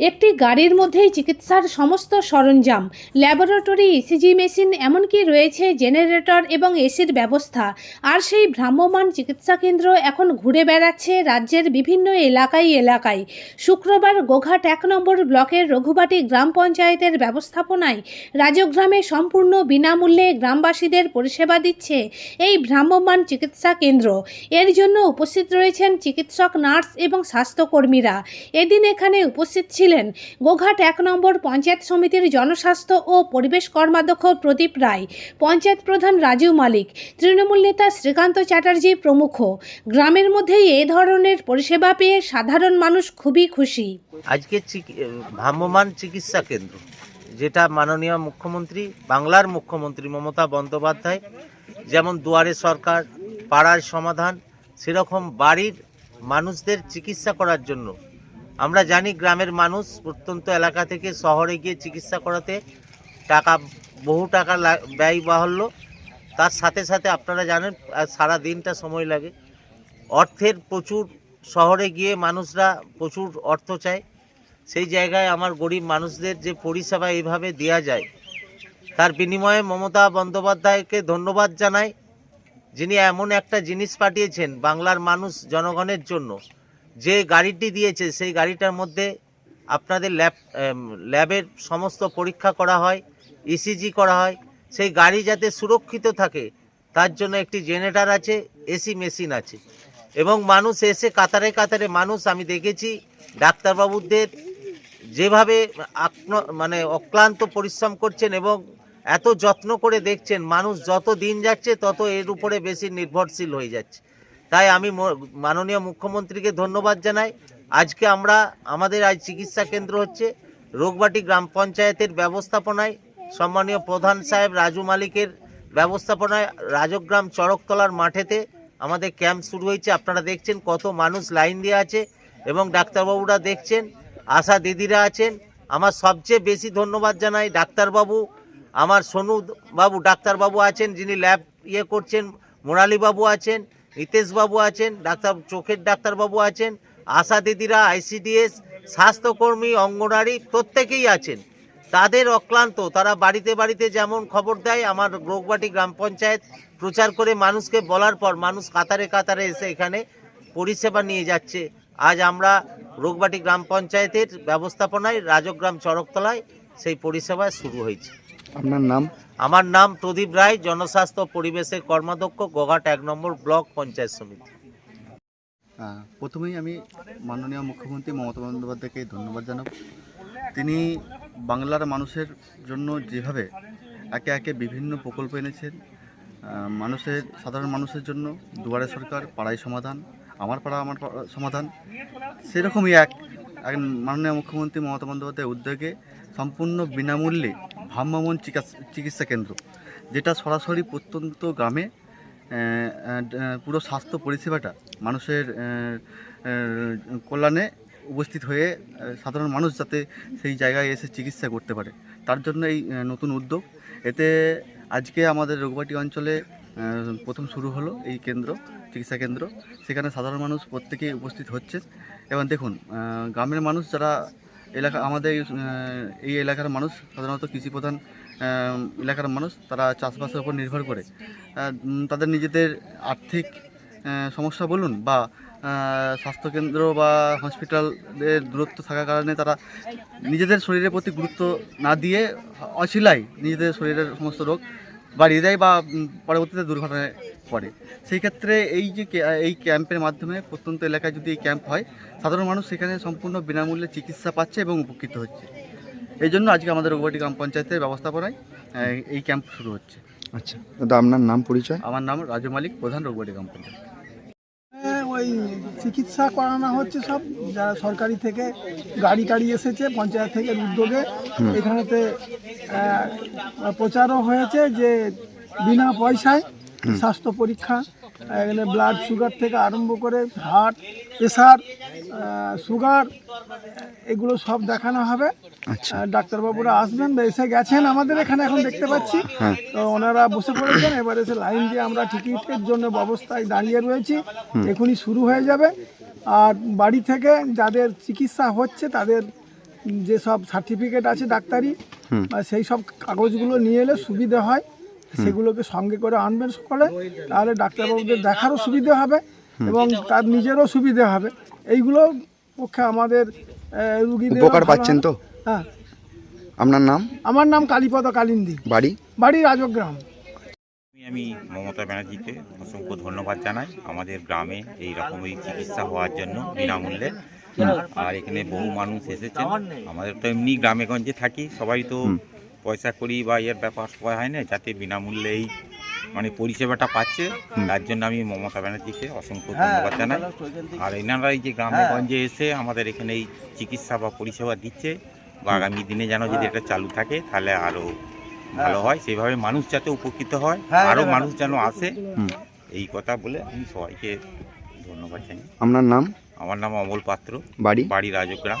একটি গাড়ির মধ্যেই চিকিৎসার সমস্ত সরঞ্জাম, ল্যাবরেটরি ইসিজি মেশিন, এমনকি রয়েছে জেনারেটর এবং এসির ব্যবস্থা। আর সেই ভ্রাম্যমাণ চিকিৎসা কেন্দ্র এখন ঘুরে বেড়াচ্ছে রাজ্যের বিভিন্ন এলাকায় এলাকায়। শুক্রবার গোঘাট এক নম্বর ব্লকের রঘুবাটি গ্রাম পঞ্চায়েতের ব্যবস্থাপনায় রাজগ্রামে সম্পূর্ণ বিনামূল্যে গ্রামবাসীদের পরিষেবা দিচ্ছে এই ভ্রাম্যমাণ চিকিৎসা কেন্দ্র। এর জন্য উপস্থিত রয়েছেন চিকিৎসক, নার্স এবং স্বাস্থ্যকর্মীরা। এদিন এখানে উপস্থিত ছিলেন গোঘাট এক নম্বর পঞ্চায়েত সমিতির জনস্বাস্থ্য ও পরিবেশ কর্মাধ্যক্ষ প্রদীপ রায়, পঞ্চায়েত প্রধান রাজু মালিক, তৃণমূল নেতা শ্রীকান্ত চ্যাটার্জি প্রমুখ। গ্রামের মধ্যেই এ ধরনের পরিষেবা পেয়ে সাধারণ মানুষ খুবই খুশি। আজকে ভ্রাম্যমাণ চিকিৎসা কেন্দ্র, যেটা মাননীয় মুখ্যমন্ত্রী, বাংলার মুখ্যমন্ত্রী মমতা বন্দ্যোপাধ্যায়, যেমন দুয়ারে সরকার, পাড়ার সমাধান, সেরকম বাড়ির মানুষদের চিকিৎসা করার জন্য আমরা জানি গ্রামের মানুষ প্রত্যন্ত এলাকা থেকে শহরে গিয়ে চিকিৎসা করাতে টাকা, বহু টাকা ব্যয় বাহল্য। তার সাথে সাথে আপনারা জানেন সারা দিনটা সময় লাগে। অর্থের প্রচুর, শহরে গিয়ে মানুষরা প্রচুর অর্থ চায়। সেই জায়গায় আমার গরিব মানুষদের যে পরিষেবা এইভাবে দেওয়া যায়, তার বিনিময়ে মমতা বন্দ্যোপাধ্যায়কে ধন্যবাদ জানাই, যিনি এমন একটা জিনিস পাঠিয়েছেন বাংলার মানুষ, জনগণের জন্য। যে গাড়িটি দিয়েছে, সেই গাড়িটার মধ্যে আপনাদের ল্যাব ল্যাবের সমস্ত পরীক্ষা করা হয় ইসিজি করা হয়। সেই গাড়ি যাতে সুরক্ষিত থাকে, তার জন্য একটি জেনারেটর আছে, এসি মেশিন আছে। এবং মানুষ এসে কাতারে কাতারে মানুষ, আমি দেখেছি ডাক্তারবাবুদের যেভাবে মানে অক্লান্ত পরিশ্রম করছেন এবং এত যত্ন করে দেখছেন, মানুষ যত দিন যাচ্ছে, তত এর উপরে বেশি নির্ভরশীল হয়ে যাচ্ছে। তাই আমি মাননীয় মুখ্যমন্ত্রীকে ধন্যবাদ জানাই। আজকে আমরা, আমাদের আজ চিকিৎসা কেন্দ্র হচ্ছে রোগবাটি গ্রাম পঞ্চায়েতের ব্যবস্থাপনায়, সম্মানীয় প্রধান সাহেব রাজু মালিকের ব্যবস্থাপনায় রাজগ্রাম চড়কতলার মাঠেতে আমাদের ক্যাম্প শুরু হয়েছে। আপনারা দেখছেন কত মানুষ লাইন দিয়ে আছে এবং ডাক্তারবাবুরা দেখছেন, আশা দিদিরা আছেন। আমার সবচেয়ে বেশি ধন্যবাদ জানাই ডাক্তারবাবু, আমার সোনু বাবু, ডাক্তারবাবু আছেন যিনি ল্যাব ইয়ে করছেন মুরালি বাবু আছেন নীতেশ বাবু আছেন, ডাক্তার, চোখের ডাক্তারবাবু আছেন, আশা দিদিরা, আইসিডিএস, স্বাস্থ্যকর্মী, অঙ্গনারী প্রত্যেকেই আছেন। তাদের অক্লান্ত, তারা বাড়িতে বাড়িতে যেমন খবর দেয়, আমার রোগবাটি গ্রাম পঞ্চায়েত প্রচার করে মানুষকে বলার পর মানুষ কাতারে কাতারে এসে এখানে পরিষেবা নিয়ে যাচ্ছে। আজ আমরা রোগবাটি গ্রাম পঞ্চায়েতের ব্যবস্থাপনায়, রাজগ্রাম চড়কতলায় সেই পরিষেবা শুরু হয়েছে। আপনার নাম? আমার নাম প্রদীপ রায় জনস্বাস্থ্য পরিবেশের কর্মাধ্যক্ষ গোঘাট এক নম্বর ব্লক পঞ্চায়েত সমিতি। প্রথমেই আমি মাননীয় মুখ্যমন্ত্রী মমতা বন্দ্যোপাধ্যায়কে ধন্যবাদ জানাব। তিনি বাংলার মানুষের জন্য যেভাবে একে একে বিভিন্ন প্রকল্প এনেছেন মানুষের সাধারণ মানুষের জন্য দুয়ারে সরকার পাড়ায় সমাধান আমার পাড়া আমার সমাধান সেরকমই এক মাননীয় মুখ্যমন্ত্রী মমতা বন্দ্যোপাধ্যায়ের উদ্যোগে সম্পূর্ণ বিনামূল্যে ভ্রাম্যমাণ চিকিৎসা কেন্দ্র, যেটা সরাসরি প্রত্যন্ত গ্রামে পুরো স্বাস্থ্য পরিষেবাটা মানুষের কল্যাণে উপস্থিত হয়ে সাধারণ মানুষ যাতে সেই জায়গায় এসে চিকিৎসা করতে পারে। তার জন্য এই নতুন উদ্যোগ। এতে আজকে আমাদের রোগবাটি অঞ্চলে প্রথম শুরু হলো এই কেন্দ্র চিকিৎসা কেন্দ্র। সেখানে সাধারণ মানুষ প্রত্যেকেই উপস্থিত হচ্ছে। এবং দেখুন গ্রামের মানুষ যারা এলাকা আমাদের এই, এলাকার মানুষ সাধারণত কৃষিপ্রধান এলাকার মানুষ তারা চাষবাসের উপর নির্ভর করে। তাদের নিজেদের আর্থিক সমস্যা বলুন বা স্বাস্থ্যকেন্দ্র বা হসপিটালের দূরত্ব থাকার কারণে তারা নিজেদের শরীরের প্রতি গুরুত্ব না দিয়ে অশিলাই নিজেদের শরীরের সমস্ত রোগ বাড়িয়ে দেয় বা পরবর্তীতে দুর্ঘটনায় পড়ে। সেই ক্ষেত্রে এই যে এই ক্যাম্পের মাধ্যমে প্রত্যন্ত এলাকায় যদি এই ক্যাম্প হয় সাধারণ মানুষ সেখানে সম্পূর্ণ বিনামূল্যে চিকিৎসা পাচ্ছে এবং উপকৃত হচ্ছে। এই জন্য আজকে আমাদের রঘুবাটি গ্রাম পঞ্চায়েতের ব্যবস্থাপনায় এই ক্যাম্প শুরু হচ্ছে। আচ্ছা দাদা আপনার নাম পরিচয়? আমার নাম রাজু মালিক প্রধান রঘুবাটি গ্রাম পঞ্চায়েত। ওই চিকিৎসা করানো হচ্ছে সব যারা সরকারি থেকে গাড়ি টাড়ি এসেছে পঞ্চায়েত থেকে উদ্যোগে। এখানেতে প্রচারও হয়েছে যে বিনা পয়সায় স্বাস্থ্য পরীক্ষা এখানে ব্লাড সুগার থেকে আরম্ভ করে হার্ট প্রেশার সুগার এগুলো সব দেখানো হবে। আচ্ছা। ডাক্তারবাবুরা আসবেন বা এসে গেছেন আমাদের এখানে এখন দেখতে পাচ্ছি। হ্যাঁ। তো ওনারা বসে পড়েছেন এবার এসে লাইন দিয়ে আমরা টিকিটের জন্য ব্যবস্থায় দাঁড়িয়ে রয়েছি। এখনই শুরু হয়ে যাবে। আর বাড়ি থেকে যাদের চিকিৎসা হচ্ছে তাদের যেসব সার্টিফিকেট আছে ডাক্তারি সেই সব কাগজগুলো নিয়ে এলে সুবিধা হয়। সেগুলোকে সঙ্গে করে আনবেন সকলে। তাহলে ডাক্তারবাবুদের দেখারও সুবিধা হবে এবং তার নিজেরও সুবিধা হবে। এইগুলো পক্ষে আমাদের রুগীদের উপকার পাচ্ছেন তো? হ্যাঁ। আপনার নাম? আমার নাম কালীপদ কালিন্দি। বাড়ি? বাড়ি রাজগ্রাম। আমি মমতা ব্যানার্জিকে অসংখ্য ধন্যবাদ জানাই। আমাদের গ্রামে এই রকমই চিকিৎসা হওয়ার জন্য বিনামূল্যে। আর এখানে বহু মানুষ এসেছেন। আমাদের তো এমনি গ্রামে গঞ্জে থাকি। সবাই তো পয়সা করি বা এর ব্যাপার সবাই হয় না যাতে বিনামূল্যে এই মানে পরিষেবাটা পাচ্ছে। তার জন্য আমি মমতা ব্যানার্জিকে অসংখ্য ধন্যবাদ জানাই। আর এনারা এই যে গ্রামে গঞ্জে এসে আমাদের এখানে এই চিকিৎসা বা পরিষেবা দিচ্ছে বা আগামী দিনে যেন যদি এটা চালু থাকে তাহলে আরও ভালো হয়। সেইভাবে মানুষ যাতে উপকৃত হয় আরও মানুষ যেন আসে এই কথা বলে আমি সবাইকে ধন্যবাদ জানাই। আপনার নাম? আমার নাম অমল পাত্র। বাড়ি? বাড়ি রাজগ্রাম।